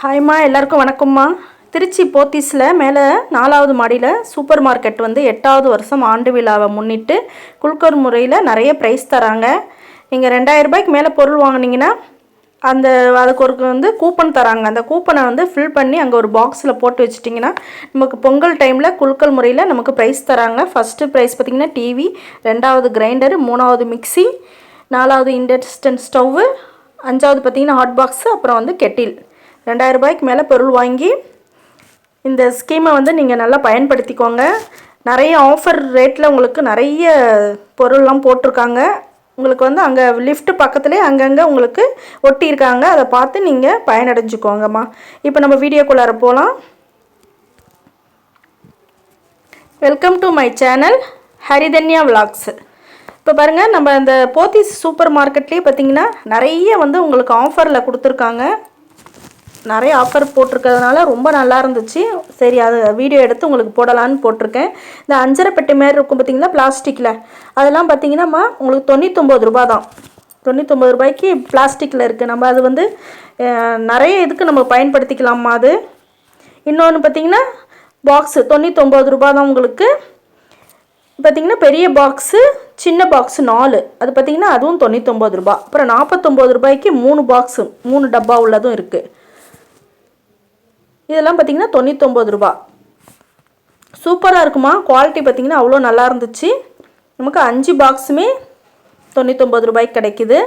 ஹாய்மா எல்லாருக்கும் வணக்கம்மா. திருச்சி போத்தீஸில் மேலே நாலாவது மாடியில் சூப்பர் மார்க்கெட் வந்து எட்டாவது வருஷம் ஆண்டு விழாவை முன்னிட்டு குல்கர் முறையில் நிறைய ப்ரைஸ் தராங்க. நீங்கள் ரெண்டாயிரம் ரூபாய்க்கு மேலே பொருள் வாங்குனீங்கன்னா அந்த அதுக்கு ஒரு வந்து கூப்பன் தராங்க. அந்த கூப்பனை வந்து ஃபில் பண்ணி அங்கே ஒரு பாக்ஸில் போட்டு வச்சிட்டிங்கன்னா நமக்கு பொங்கல் டைமில் குலுக்கல் முறையில் நமக்கு ப்ரைஸ் தராங்க. ஃபஸ்ட்டு ப்ரைஸ் பார்த்திங்கன்னா டிவி ரெண்டாவது கிரைண்டர் மூணாவது மிக்ஸி நாலாவது இண்டக்ஷன் ஸ்டவ்வு அஞ்சாவது பார்த்திங்கன்னா ஹாட் பாக்ஸு அப்புறம் வந்து கெட்டில் ரெண்டாயிரம் ரூபாய்க்கு மேலே பொருள் வாங்கி இந்த ஸ்கீமை வந்து நீங்கள் நல்லா பயன்படுத்திக்கோங்க. நிறைய ஆஃபர் ரேட்டில் உங்களுக்கு நிறைய பொருள்லாம் போட்டிருக்காங்க. உங்களுக்கு வந்து அங்கே லிஃப்ட் பக்கத்துலேயே அங்கங்கே உங்களுக்கு ஒட்டியிருக்காங்க. அதை பார்த்து நீங்கள் பயனடைஞ்சுக்கோங்கம்மா. இப்போ நம்ம வீடியோக்குள்ளார போகலாம் welcome to my channel Haridhanya vlogs இப்போ பாருங்கள் நம்ம அந்த போத்தீஸ் சூப்பர் மார்க்கெட்லேயே பார்த்தீங்கன்னா நிறைய வந்து உங்களுக்கு ஆஃபரில் கொடுத்துருக்காங்க. நிறைய ஆஃபர் போட்டிருக்கிறதுனால ரொம்ப நல்லா இருந்துச்சு. சரி அது வீடியோ எடுத்து உங்களுக்கு போடலான்னு போட்டிருக்கேன். இந்த அஞ்சரை பெட்டி மாரி இருக்கும் பார்த்தீங்கன்னா பிளாஸ்டிக்கில் அதெல்லாம் பார்த்தீங்கன்னாம்மா உங்களுக்கு தொண்ணூத்தொம்பது ரூபா தான். தொண்ணூத்தொம்பது ரூபாய்க்கு பிளாஸ்டிக்கில் இருக்குது நம்ம அது வந்து நிறைய இதுக்கு நம்ம பயன்படுத்திக்கலாமா அது. இன்னொன்று பார்த்தீங்கன்னா பாக்ஸு தொண்ணூத்தொம்பது ரூபா தான் உங்களுக்கு. பார்த்தீங்கன்னா பெரிய பாக்ஸு சின்ன பாக்ஸு நாலு. அது பார்த்தீங்கன்னா அதுவும் தொண்ணூத்தொம்பது ரூபா அப்புறம் நாற்பத்தொம்பது ரூபாய்க்கு மூணு பாக்ஸு மூணு டப்பா உள்ளதும் இருக்குது இதெல்லாம் பார்த்தீங்கன்னா தொண்ணூத்தொம்பது ரூபா. சூப்பராக இருக்குமா? குவாலிட்டி பார்த்தீங்கன்னா அவ்வளோ நல்லா இருந்துச்சு. நமக்கு அஞ்சு பாக்ஸுமே தொண்ணூத்தொம்பது ரூபாய்க்கு கிடைக்குது.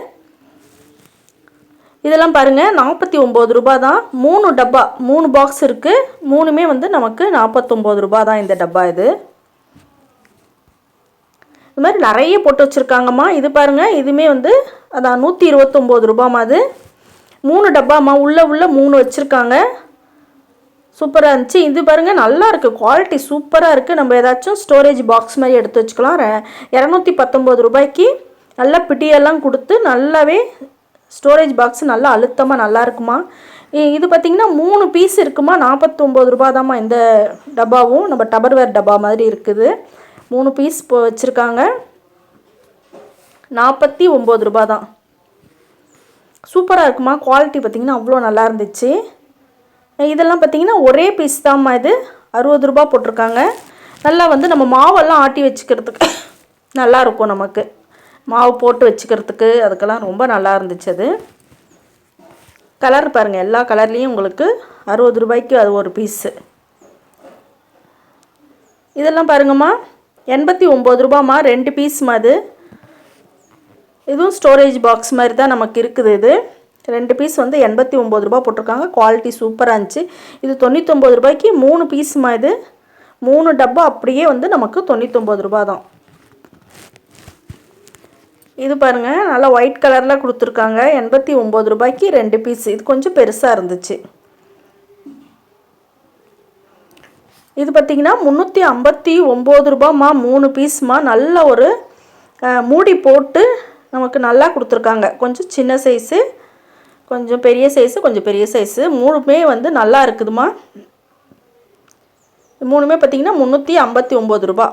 இதெல்லாம் பாருங்கள் நாற்பத்தி ஒம்பது ரூபா தான். மூணு டப்பா மூணு பாக்ஸ் இருக்குது மூணுமே வந்து நமக்கு நாற்பத்தொம்பது ரூபா தான் இந்த டப்பா இது. இது மாதிரி நிறைய போட்டு வச்சுருக்காங்கம்மா. இது பாருங்கள் இதுவுமே வந்து அதான் நூற்றி இருபத்தொம்போது ரூபாம்மா அது மூணு டப்பாம்மா உள்ளே உள்ளே மூணு வச்சுருக்காங்க. சூப்பராக இருந்துச்சு. இது பாருங்கள் நல்லா இருக்குது குவாலிட்டி சூப்பராக இருக்குது நம்ம ஏதாச்சும் ஸ்டோரேஜ் பாக்ஸ் மாதிரி எடுத்து வச்சுக்கலாம். இரநூத்தி பத்தொம்போது ரூபாய்க்கு நல்லா பிட்டியெல்லாம் கொடுத்து நல்லாவே ஸ்டோரேஜ் பாக்ஸ் நல்லா அழுத்தமாக நல்லா இருக்குமா? இது பார்த்திங்கன்னா மூணு பீஸ் இருக்குமா? நாற்பத்தொம்போது ரூபா தாம்மா இந்த டப்பாவும். நம்ம டபர்வேர் டப்பா மாதிரி இருக்குது. மூணு பீஸ் இப்போ வச்சுருக்காங்க. நாற்பத்தி ஒம்பது ரூபா தான் சூப்பராக இருக்குமா? குவாலிட்டி பார்த்திங்கன்னா அவ்வளோ நல்லா இருந்துச்சு. இதெல்லாம் பார்த்திங்கன்னா ஒரே பீஸ் தான்மா இது. அறுபது ரூபா போட்டிருக்காங்க. நல்லா வந்து நம்ம மாவெல்லாம் ஆட்டி வச்சுக்கிறதுக்கு நல்லாயிருக்கும் நமக்கு. மாவு போட்டு வச்சுக்கிறதுக்கு அதுக்கெல்லாம் ரொம்ப நல்லா இருந்துச்சு அது. கலர் பாருங்கள் எல்லா கலர்லேயும் உங்களுக்கு அறுபது ரூபாய்க்கு அது ஒரு பீஸு இதெல்லாம் பாருங்கம்மா எண்பத்தி ஒம்பது ரூபாம்மா ரெண்டு பீஸ்மா அது. இதுவும் ஸ்டோரேஜ் பாக்ஸ் மாதிரி தான் நமக்கு இருக்குது இது. ரெண்டு பீஸ் வந்து எண்பத்தி ஒம்பது ரூபா போட்டிருக்காங்க. குவாலிட்டி சூப்பராக இருந்துச்சு. இது தொண்ணூற்றொம்பது ரூபாய்க்கு மூணு பீஸ்மா இது? மூணு டப்பா அப்படியே வந்து நமக்கு தொண்ணூற்றொம்பது ரூபா தான். இது பாருங்கள் நல்லா ஒயிட் கலரில் கொடுத்துருக்காங்க. எண்பத்தி ஒம்பது ரூபாய்க்கு ரெண்டு பீஸ் இது கொஞ்சம் பெருசாக இருந்துச்சு. இது பார்த்தீங்கன்னா முந்நூற்றி ஐம்பத்தி ஒம்பது ரூபாம்மா மூணு பீஸ்மா நல்ல ஒரு மூடி போட்டு நமக்கு நல்லா கொடுத்துருக்காங்க. கொஞ்சம் சின்ன சைஸு கொஞ்சம் பெரிய சைஸு கொஞ்சம் பெரிய சைஸு மூணுமே வந்து நல்லா இருக்குதுமா? மூணுமே பார்த்தீங்கன்னா முந்நூற்றி ஐம்பத்தி ஒம்பது ரூபா.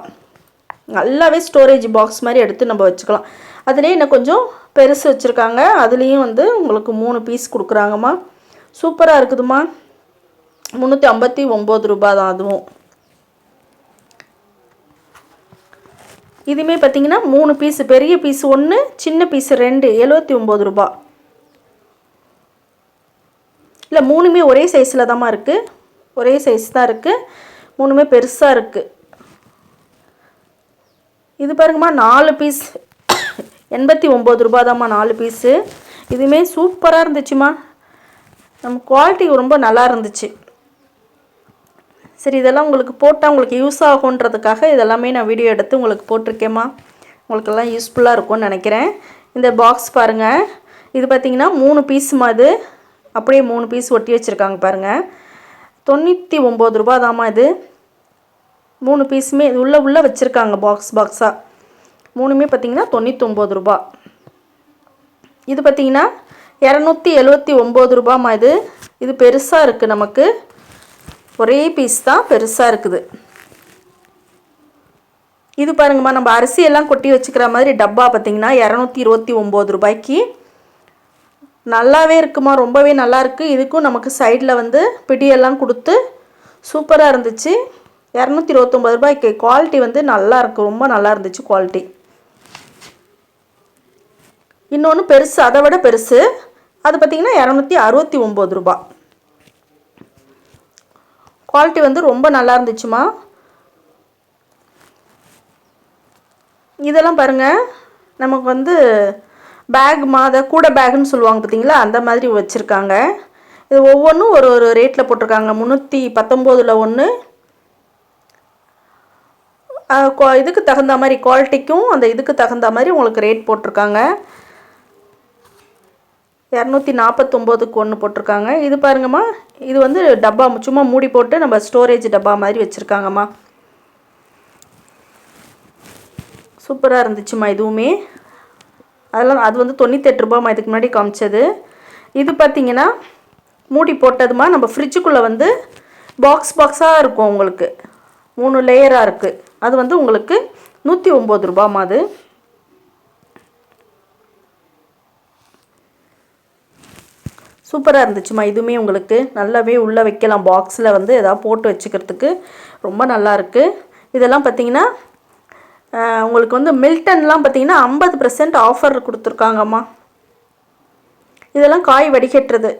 நல்லாவே ஸ்டோரேஜ் பாக்ஸ் மாதிரி எடுத்து நம்ம வச்சுக்கலாம். அதுலேயே இன்னும் கொஞ்சம் பெருசு வச்சுருக்காங்க. அதுலேயும் வந்து உங்களுக்கு மூணு பீஸ் கொடுக்குறாங்கம்மா. சூப்பராக இருக்குதுமா முந்நூற்றி ஐம்பத்தி ஒம்பது ரூபா தான் அதுவும். இதுவுமே பார்த்தீங்கன்னா மூணு பீஸு பெரிய பீஸ் ஒன்று சின்ன பீஸு ரெண்டு எழுபத்தி ஒம்பது ரூபா. இல்லை மூணுமே ஒரே சைஸில் தாம்மா இருக்குது ஒரே சைஸ் தான் இருக்குது மூணுமே பெருசாக இருக்குது இது பாருங்கம்மா நாலு பீஸ் எண்பத்தி ஒம்பது ரூபா தாம்மா நாலு பீஸு இதுவுமே சூப்பராக இருந்துச்சுமா நம்ம குவாலிட்டி ரொம்ப நல்லா இருந்துச்சு. சரி இதெல்லாம் உங்களுக்கு போட்டால் உங்களுக்கு யூஸ் ஆகுன்றதுக்காக இதெல்லாமே நான் வீடியோ எடுத்து உங்களுக்கு போட்டிருக்கேம்மா. உங்களுக்கெல்லாம் யூஸ்ஃபுல்லாக இருக்கும்னு நினைக்கிறேன். இந்த பாக்ஸ் பாருங்கள் இது பார்த்திங்கன்னா மூணு பீஸுமா இது. அப்படியே மூணு பீஸ் ஒட்டி வச்சுருக்காங்க பாருங்கள் தொண்ணூற்றி ஒம்பது ரூபா தாம்மா இது. மூணு பீஸுமே இது உள்ளே உள்ளே வச்சுருக்காங்க பாக்ஸ் பாக்ஸாக மூணுமே பார்த்தீங்கன்னா தொண்ணூற்றி ரூபா. இது பார்த்தீங்கன்னா இரநூத்தி எழுபத்தி ஒம்பது ரூபாம்மா இது. இது பெருசாக இருக்குது நமக்கு. ஒரே பீஸ் தான் பெருசாக இருக்குது. இது பாருங்கம்மா நம்ம அரிசியெல்லாம் கொட்டி வச்சுக்கிற மாதிரி டப்பா பார்த்தீங்கன்னா இரநூத்தி இருபத்தி ஒம்பது ரூபாய்க்கு நல்லாவே இருக்குமா? ரொம்பவே நல்லா இருக்குது இதுக்கும் நமக்கு சைடில் வந்து பிடியெல்லாம் கொடுத்து சூப்பராக இருந்துச்சு. இரநூத்தி இருபத்தொம்பது ரூபாய்க்கு குவாலிட்டி வந்து நல்லா இருக்குது ரொம்ப நல்லா இருந்துச்சு குவாலிட்டி இன்னொன்று பெருசு அதை விட பெருசு. அது பார்த்திங்கன்னா இரநூத்தி அறுபத்தி ஒம்பது ரூபா. குவாலிட்டி வந்து ரொம்ப நல்லா இருந்துச்சுமா? இதெல்லாம் பாருங்கள் நமக்கு வந்து பேக் மாத கூட பேக்னு சொல்லுவாங்க பார்த்தீங்களா அந்த மாதிரி வச்சுருக்காங்க. இது ஒவ்வொன்றும் ஒரு ஒரு ரேட்டில் போட்டிருக்காங்க. முந்நூற்றி பத்தொம்போதில் ஒன்று இதுக்கு தகுந்த மாதிரி குவாலிட்டிக்கும் அந்த இதுக்கு தகுந்த மாதிரி உங்களுக்கு ரேட் போட்டிருக்காங்க. இரநூத்தி நாற்பத்தொம்போதுக்கு ஒன்று போட்டிருக்காங்க. இது பாருங்கம்மா இது வந்து டப்பா சும்மா மூடி போட்டு நம்ம ஸ்டோரேஜ் டப்பா மாதிரி வச்சுருக்காங்கம்மா. சூப்பராக இருந்துச்சுமா இதுவுமே. அதெல்லாம் அது வந்து தொண்ணூத்தெட்டு ரூபாய்மா இதுக்கு முன்னாடி காமிச்சது. இது பார்த்திங்கன்னா மூடி போட்டதுமா நம்ம ஃப்ரிட்ஜுக்குள்ளே வந்து பாக்ஸ் பாக்ஸாக இருக்கும் உங்களுக்கு. மூணு லேயராக இருக்குது அது வந்து உங்களுக்கு நூற்றி ஒம்பது ரூபாமா அது. சூப்பராக இருந்துச்சுமா இதுவுமே உங்களுக்கு. நல்லாவே உள்ளே வைக்கலாம். பாக்ஸில் வந்து எதாவது போட்டு வச்சுக்கிறதுக்கு ரொம்ப நல்லா இருக்குது இதெல்லாம் பார்த்தீங்கன்னா உங்களுக்கு வந்து மில்டன்லாம் பார்த்தீங்கன்னா ஐம்பது பர்சன்ட் ஆஃபர் கொடுத்துருக்காங்கம்மா. இதெல்லாம் காய் வடிகட்டுறது.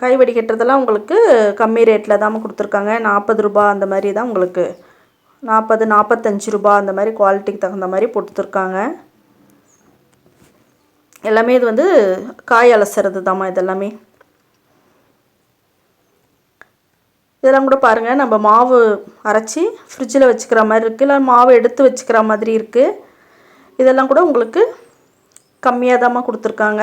காய் வடிகட்டுறதெல்லாம் உங்களுக்கு கம்மி ரேட்டில் தான் கொடுத்துருக்காங்க. நாற்பது ரூபா அந்த மாதிரி தான் உங்களுக்கு நாற்பது நாற்பத்தஞ்சு ரூபா அந்த மாதிரி குவாலிட்டிக்கு தகுந்த மாதிரி கொடுத்துருக்காங்க எல்லாமே இது வந்து காய் அலசுறது தாம்மா இதெல்லாமே. இதெல்லாம் கூட பாருங்கள் நம்ம மாவு அரைச்சி ஃப்ரிட்ஜில் வச்சுக்கிற மாதிரி இருக்குது இல்லை மாவு எடுத்து வச்சுக்கிற மாதிரி இருக்குது இதெல்லாம் கூட உங்களுக்கு கம்மியாக தாம்மா கொடுத்துருக்காங்க.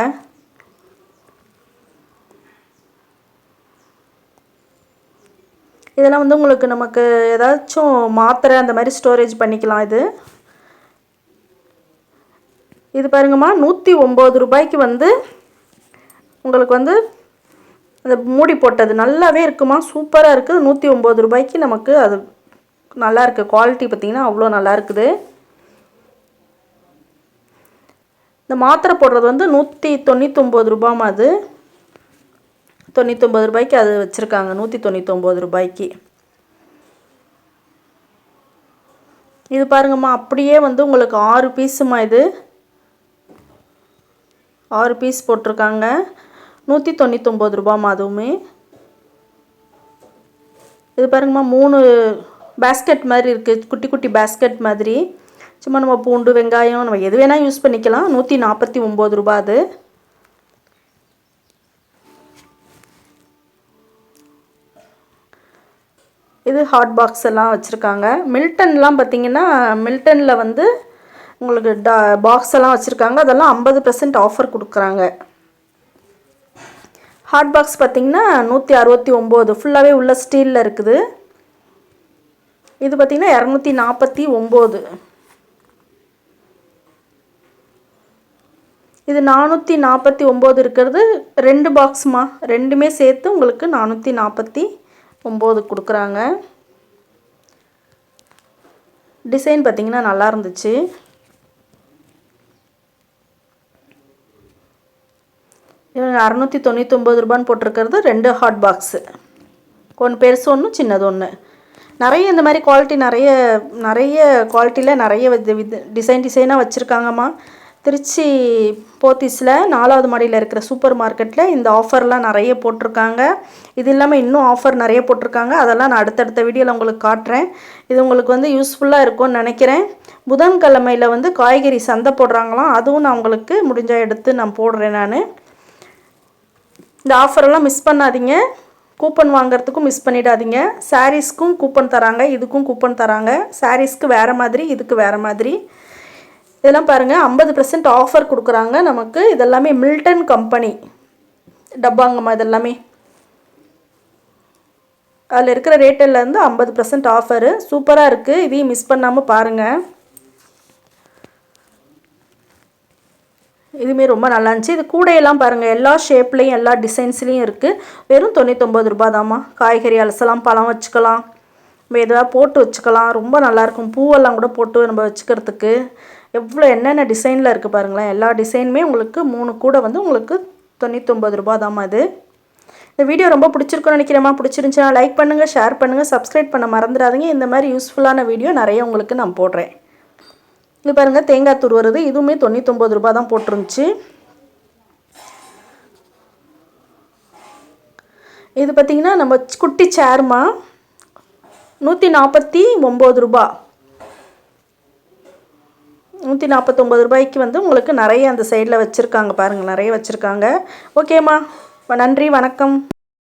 இதெல்லாம் வந்து உங்களுக்கு நமக்கு ஏதாச்சும் மாத்திரை அந்த மாதிரி ஸ்டோரேஜ் பண்ணிக்கலாம் இது. இது பாருங்கம்மா நூற்றி ஒம்பது ரூபாய்க்கு வந்து உங்களுக்கு வந்து அந்த மூடி போட்டது நல்லாவே இருக்குமா? சூப்பராக இருக்குது. நூற்றி ஒம்பது ரூபாய்க்கு நமக்கு அது நல்லா இருக்குது குவாலிட்டி பார்த்திங்கன்னா அவ்வளோ நல்லா இருக்குது. இந்த மாத்திரை போடுறது வந்து நூற்றி தொண்ணூத்தொம்பது ரூபாமா அது. தொண்ணூத்தொம்பது ரூபாய்க்கு அது வச்சுருக்காங்க. நூற்றி தொண்ணூத்தொம்பது ரூபாய்க்கு. இது பாருங்கம்மா அப்படியே வந்து உங்களுக்கு ஆறு பீஸுமா இது. ஆறு பீஸ் போட்டிருக்காங்க. நூற்றி தொண்ணூத்தொம்பது ரூபாம்மா அதுவுமே இது பாருங்கம்மா மூணு பேஸ்கெட் மாதிரி இருக்குது குட்டி குட்டி பேஸ்கெட் மாதிரி. சும்மா நம்ம பூண்டு வெங்காயம் நம்ம எது வேணால் யூஸ் பண்ணிக்கலாம். நூற்றி நாற்பத்தி ஒம்பது ரூபா அது. இது ஹாட் பாக்ஸ் எல்லாம் வச்சுருக்காங்க. மில்டன்லாம் பார்த்திங்கன்னா மில்டனில் வந்து உங்களுக்கு டா பாக்ஸ் எல்லாம் வச்சுருக்காங்க. அதெல்லாம் ஐம்பது பர்சன்ட் ஆஃபர் கொடுக்குறாங்க. ஹாட் பாக்ஸ் பார்த்திங்கன்னா நூற்றி அறுபத்தி ஒம்பது ஃபுல்லாகவே உள்ள ஸ்டீலில் இருக்குது. இது பார்த்திங்கன்னா இரநூத்தி நாற்பத்தி ஒம்பது. இது நானூற்றி நாற்பத்தி ஒம்பது இருக்கிறது. ரெண்டு பாக்ஸ்மா ரெண்டுமே சேர்த்து உங்களுக்கு நானூற்றி நாற்பத்தி ஒம்பது கொடுக்குறாங்க. டிசைன் பார்த்திங்கன்னா நல்லா இருந்துச்சு. அறநூற்றி தொண்ணூத்தொம்பது ரூபான்னு போட்டிருக்கிறது ரெண்டு ஹாட் பாக்ஸு ஒன்று பெருசு ஒன்று சின்னது ஒன்று நிறைய இந்த மாதிரி குவாலிட்டி நிறைய நிறைய குவாலிட்டியில் நிறைய வித டிசைன் டிசைனாக வச்சுருக்காங்கம்மா. திருச்சி போத்தீஸில் நாலாவது மாடியில் இருக்கிற சூப்பர் மார்க்கெட்டில் இந்த ஆஃபர்லாம் நிறைய போட்டிருக்காங்க. இது இல்லாமல் இன்னும் ஆஃபர் நிறைய போட்டிருக்காங்க. அதெல்லாம் நான் அடுத்தடுத்த வீடியோவில் உங்களுக்கு காட்டுறேன். இது உங்களுக்கு வந்து யூஸ்ஃபுல்லாக இருக்கும்னு நினைக்கிறேன். புதன்கிழமையில் வந்து காய்கறி சந்தை போடுறாங்களாம். அதுவும் நான் உங்களுக்கு முடிஞ்சால் எடுத்து நான் போடுறேன் நான். இந்த ஆஃபரெல்லாம் மிஸ் பண்ணாதீங்க. கூப்பன் வாங்குறதுக்கும் மிஸ் பண்ணிடாதீங்க. சாரீஸ்க்கும் கூப்பன் தராங்க இதுக்கும் கூப்பன் தராங்க. சாரீஸ்க்கு வேறு மாதிரி இதுக்கு வேறு மாதிரி. இதெல்லாம் பாருங்கள் ஐம்பது பர்சன்ட் ஆஃபர் கொடுக்குறாங்க நமக்கு. இதெல்லாமே மில்டன் கம்பெனி டப்பாங்கம்மா இதெல்லாமே. அதில் இருக்கிற ரேட்டிலேருந்து ஐம்பது பர்சன்ட் ஆஃபரு சூப்பராக இருக்குது இதையும் மிஸ் பண்ணாமல் பாருங்கள் இதுவுமே ரொம்ப நல்லா இருந்துச்சு இது கூடையெல்லாம் பாருங்கள் எல்லா ஷேப்லேயும் எல்லா டிசைன்ஸ்லேயும் இருக்குது வெறும் தொண்ணூத்தொம்பது ரூபா தாம்மா காய்கறி அலசலாம் பழம் வச்சுக்கலாம். நம்ம எதாவது போட்டு வச்சுக்கலாம். ரொம்ப நல்லாயிருக்கும் பூவெல்லாம் கூட போட்டு நம்ம வச்சுக்கிறதுக்கு. எவ்வளோ என்னென்ன டிசைனில் இருக்குது பாருங்களேன். எல்லா டிசைனுமே உங்களுக்கு மூணு கூட வந்து உங்களுக்கு தொண்ணூத்தொம்பது ரூபா தாம்மா இது. இந்த வீடியோ ரொம்ப பிடிச்சிருக்குன்னு நினைக்கிறேம்மா. பிடிச்சிருந்துச்சுன்னா லைக் பண்ணுங்கள் ஷேர் பண்ணுங்கள் சப்ஸ்கிரைப் பண்ண மறந்துடாதீங்க. இந்த மாதிரி யூஸ்ஃபுல்லான வீடியோ நிறைய உங்களுக்கு நான் போடுறேன். இது பாருங்கள் தேங்காய் துருவுறது இதுவுமே தொண்ணூத்தொம்பது ரூபா தான் போட்டிருந்துச்சு. இது பார்த்திங்கன்னா நம்ம குட்டி சேர்மா நூற்றி நாற்பத்தி ஒம்பது ரூபா நூற்றி நாற்பத்தொம்பது ரூபாய்க்கு வந்து உங்களுக்கு நிறைய அந்த சைடில் வச்சுருக்காங்க. பாருங்கள் நிறைய வச்சுருக்காங்க. ஓகேம்மா நன்றி வணக்கம்.